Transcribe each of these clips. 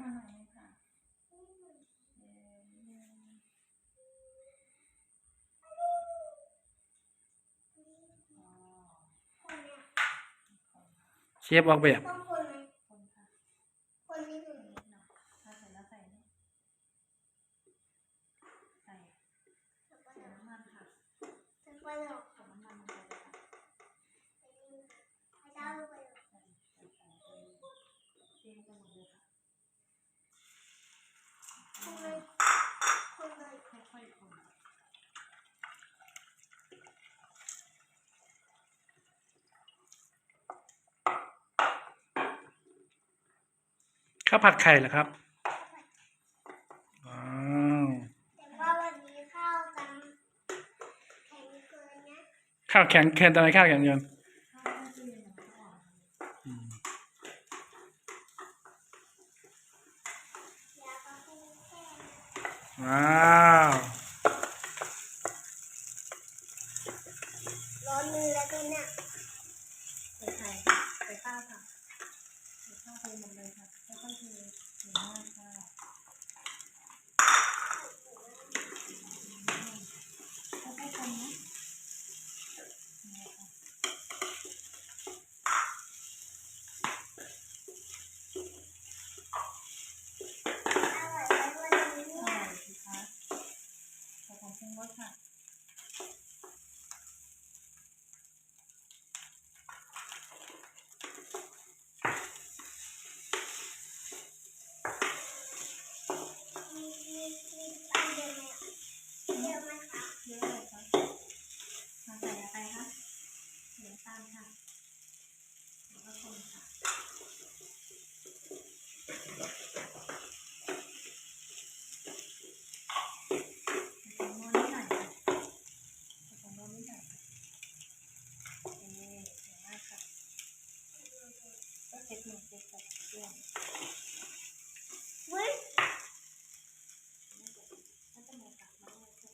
มาหน่อยนึงค่ะอ๋อคนเนี่ยเชฟออกแบบ ต้องคนไหม คนค่ะ คนนี้ถึง นิดหน่อยถ้าเสร็จแล้วใส่นี่ใส่ แล้วก็ ใส่น้ำมันค่ะ จะไปหรอก ใส่น้ำมันลงไปเลยค่ะ ให้ดาวลงไปหรอก ใส่ใส่ใส่ไปเทลงไปหมดเลยค่ะ คนเลยคนเลย ค่อยๆคน ข้าวผัดไข่เหรอครับว้าวแต่ว่าวันนี้ข้าวกันแข็งเกินนะข้าวแข็งแข็งทำไมข้าวแข็งเยินข้าวแช่ตู้เย็นมันก็อ่อนอืมอยากเอาให้แห้งว้าว ร้อนมือแล้วตัวเนี่ย ใส่ไข่ค่ะใส่ข้าวค่ะใส่ข้าวไปหมดเลยค่ะค่อยๆเทถึงมากค่ะค่อยๆคนนะนี่ค่ะ อร่อยไปด้วยวันนี้ อ เนี่ย ร่อยสิคะใส่ของปรุงรสค่ะ มีมีมีอันเดียวไหมอะเยอะไหมคะ เยอะเลยค่ะมาใส่อะไรคะใส่น้ำตาลค่ะแล้วก็คนค่ะใส่ผงนัวนิดหน่อยค่ะใส่ผงนัวนิดหน่อยค่ะโอเคเก่งมากค่ะก็เช็ดมือเช็ดกับเครื่อง เว้ย ถ้าจะมาตักน้ำมันจะ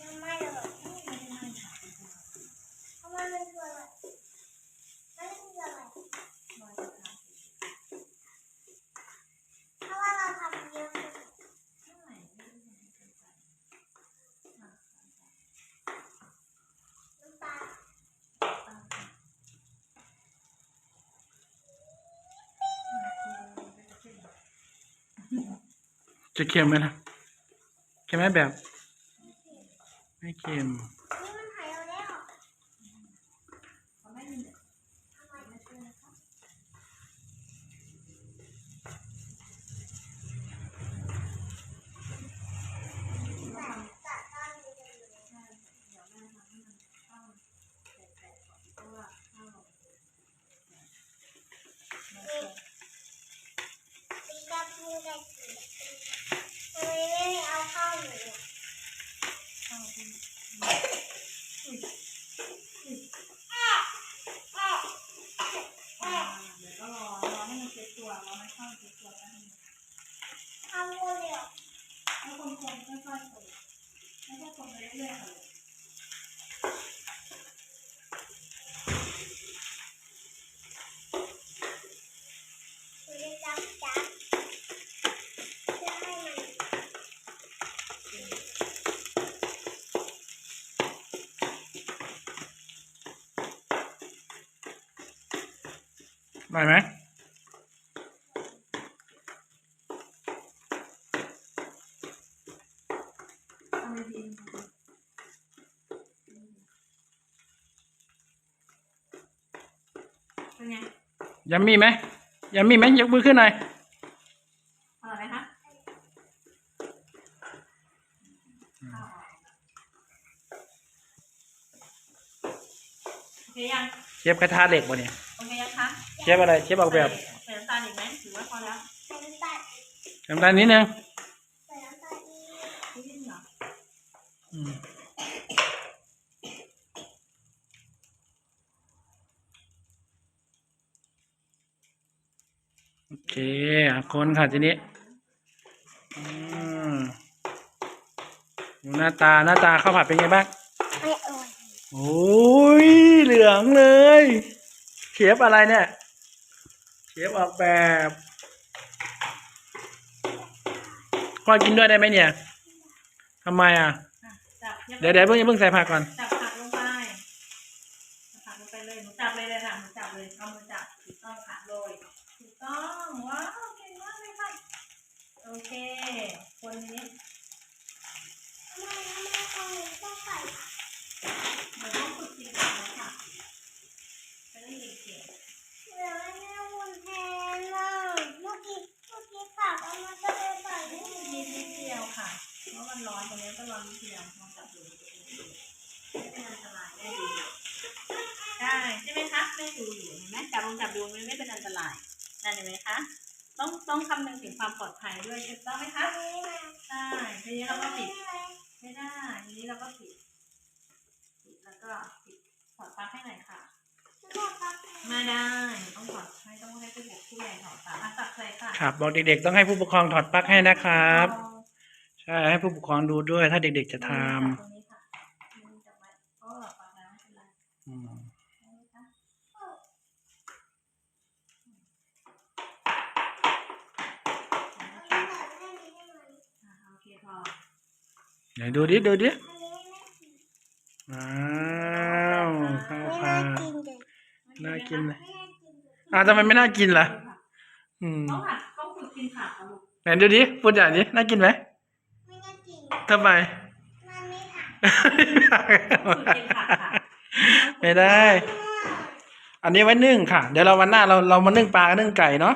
ทำไมเหรอ ไม่ได้ไม่ค่ะ ทำไมมันคืออะไรมันคืออะไร ลอยกระทะ เพราะว่าเราทำเยอะเกิน ไม่ไม่ได้ไม่ได้เกินไปมาค่ะ น้ำตาล ตามค่ะมาคือเป็นเส้น จะเค็มไหมนะเค็มไหมแบบ ไม่เค็ม นี่มันหายเอาแล้ว เขาไม่มีเด็ก ทำไม ไม่ช่วยนะคะ แต่แต่ตอนนี้เลย ใช่เดี๋ยวแม่ทำให้มันเข้าแตกๆก่อนเพราะว่าข้าวเรามันเกิน ตีกับมือได้กี่ทำไมไม่เอาข้าวหนูอะ ข้าวที่ แอะแอะแอะ อ่าเดี๋ยวก็รอรอให้มันเซ็ตตัวรอให้ข้าวเซ็ตตัวแป๊บนึง ทำคนเดียว แล้วคนๆค่อยๆคนไม่ใช่คนไปเรื่อยๆค่ะลูกหนูจะจับจับเพื่อให้มันได้ไหม ทำดีเป็นไงยัมมี่ไหมยัมมี่ไหมยกมือขึ้นหน่อยอร่อยไหมคะข้าวโอเคยังเชฟกระทะเหล็กบ่เนี่ยโอเคยังคะเชฟอะไรเชฟออกแบบใส่น้ำตาลอีกไหมหรือว่าพอแล้ว ใส่น้ำตาลอีกน้ำตาลนิดนึง ใส่น้ำตาลอีก นิดนึงเหรอ อืม โอเคคนค่ะทีนี้หน้าตาหน้าตาข้าวผัดเป็นไงบ้างโอ้ยเหลืองเลยเชฟอะไรเนี่ยเชฟออกแบบพ่อกินด้วยได้ไหมเนี่ยทำไมอะ เดี๋ยวเดี๋ยวเพิ่งอย่าเพิ่งใส่ผักก่อนผักลงไปจับผักลงไปเลย หนูจับเลยเลยค่ะ หนูจับเลย เอามือจับ ถูกต้องค่ะโรยถูกต้อง ว้าว เก่งมากเลยค่ะ โอเค คนนี้ ทำไมทำไมตรงนี้ต้องใส่ เดี๋ยวต้องฝึกกินผักแล้วค่ะจะได้เก่ง เหลือแม่วุ้นแทนน่ะเมื่อกี้เมื่อกี้ผักเอามาก็เลยใส่ ๆ ไม่ นิด ดี นิดเดียวค่ะ เพราะมันร้อนตรงนี้ก็ร้อนนิดเดียวลองจับดูไม่เป็นอันตรายได้ดูอยู่ได้ ใช่ไหมคะไม่ดูอยู่เห็นไหมจับลองจับดูมันไม่เป็นอันตรายนั่นเห็นไหมคะต้องต้องคำนึงถึงความปลอดภัยด้วยถูกต้องไหมคะอันนี้มาใช่ทีนี้เราก็ปิดได้ไหมไม่ได้ทีนี้เราก็ปิดปิดแล้วก็ปิดถอดปลั๊กให้หน่อยค่ะฉันบอกว่าไม่ได้ ต้องถอดให้ต้องให้ผู้ปกผู้ใหญ่ถอดปลั๊กอะตักใส่ค่ะครับบอกเด็กๆต้องให้ผู้ปกครองถอดปลั๊กให้นะครับ ใช่ให้ผู้ปกครองดูด้วยถ้าเด็กๆจะทตรงนี้ค่ะตรงนี้จับไว้โอ้ปลั๊กแล้วไม่เป็นไรำอืม ได้ไหมคะ อันนี้ใส่ไม่ได้ดีได้ไหม อะโอเคพอ ไหนดูดิดูดิอันนี้ไม่น่ากินว้าวข้าวไม่ผัน่าดกินเลยน่ากินเลยไม่น่ากินเลยอ้าวทำไมไม่น่ากินล่ะ อืมต้องหัดต้องฝึกกินผักค่ะลูกไหนดูดิพูดอย่างนี้น่ากินไหมไม่น่ากินทำไมมันไม่ผักฝึกกินผักค่ะไม่ได้ อันนี้ไว้นึ่งค่ะ เดี๋ยวเราวันหน้าเราเรามานึ่งปลากับนึ่งไก่เนาะ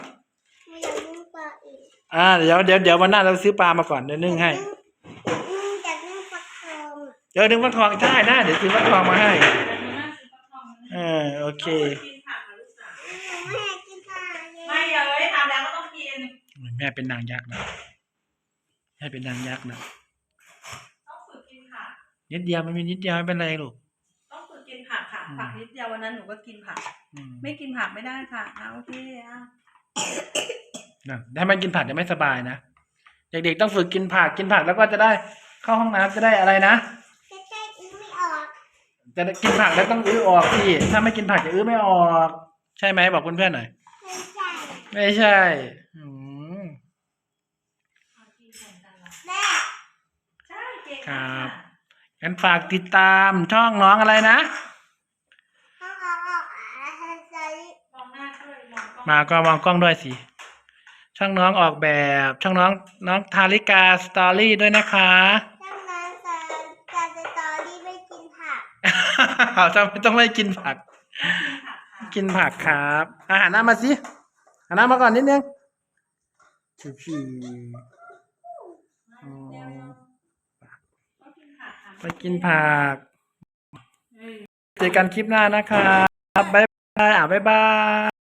ไม่อยากนึ่งปลาอีกอ่าเดี๋ยวเดี๋ยวเดี๋ยววันหน้าเราซื้อปลามาก่อนเดี๋ยวนึ่งให้ นึ่งจากนึ่งฟักทอง เดี๋ยวนึ่งฟักทองได้ได้เดี๋ยวซื้อฟักทองมาให้เดี๋ยวหนูนั่งซื้อฟักทองมาเอให้อโอเคต้องฝึกกินผักค่ะลูกสาวไม่อยากกินผักเลยไม่เลยทำแล้วก็ต้องกินแม่เป็นนางยักษ์นะแม่เป็นนางยักษ์นะต้องฝึกกินผักนิดเดียวมันมีนิดเดียวไม่เป็นไรลูกต้องฝึกกินผักค่ะอืมผักนิดเดียววันนั้นหนูก็กินผักอืมไม่กินผักไม่ได้ค่ะอะโอเคอะนั่นถ้ามันกินผักจะไม่สบายนะเด็กๆต้องฝึกกินผักกินผักแล้วก็จะได้เข้าห้องน้ำจะได้อะไรนะ จะได้อื้อไม่ออก จะได้กินผักแล้วต้องอื้อออกสิถ้าไม่กินผักจะอื้อไม่ออก ใช่ไหมบอกเพื่อนๆหน่อย ไม่ใช่ไม่ใช่อืมเอากินแข่งกันละแม่ใช่เก่งครัค่ะบงั้นฝากติดตามช่องน้องอะไรนะห้องเอาออกอะใส่มองหน้าด้วยมองกล้องมาก็มองกล้องด้วยสิ ช่องน้องออกแบบ ช่องน้องน้องทาริกาสตอรี่ด้วยนะคะ ทำไมต้องไม่กินผักกินผักค่ะกินผักครับอาหารหน้ามาสิหันหน้ามาก่อนนิดนึงชิวเดี๋ยวๆต้องกินผักค่ะๆไปกินผัก เจอกันคลิปหน้านะครับ บ๊ายบาย อะ บ๊ายบาย